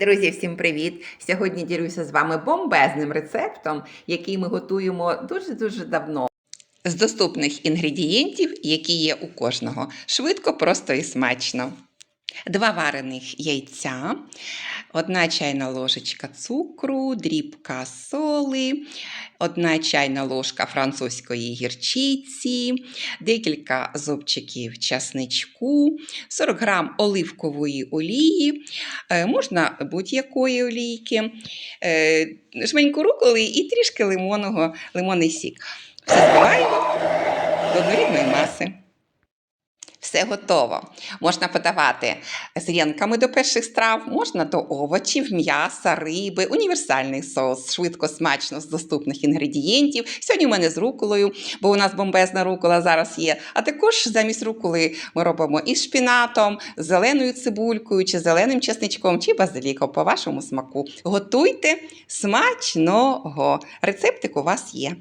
Друзі, всім привіт! Сьогодні ділюся з вами бомбезним рецептом, який ми готуємо дуже-дуже давно. З доступних інгредієнтів, які є у кожного. Швидко, просто і смачно. Два варених яйця, одна чайна ложечка цукру, дрібка соли, одна чайна ложка французької гірчиці, декілька зубчиків часничку, 40 грам оливкової олії, е, можна будь-якої олійки, е, жменьку руколи і трішки лимонного, лимонний сік. Все збиваємо Все готово. Можна подавати з рянками до перших страв, можна до овочів, м'яса, риби, універсальний соус, швидко, смачно з доступних інгредієнтів. Сьогодні у мене з руколою, бо у нас бомбезна рукола зараз є. А також замість руколи ми робимо із шпінатом, зеленою цибулькою, чи зеленим чесничком, чи базиліком по вашому смаку. Готуйте смачного. Рецептик у вас є.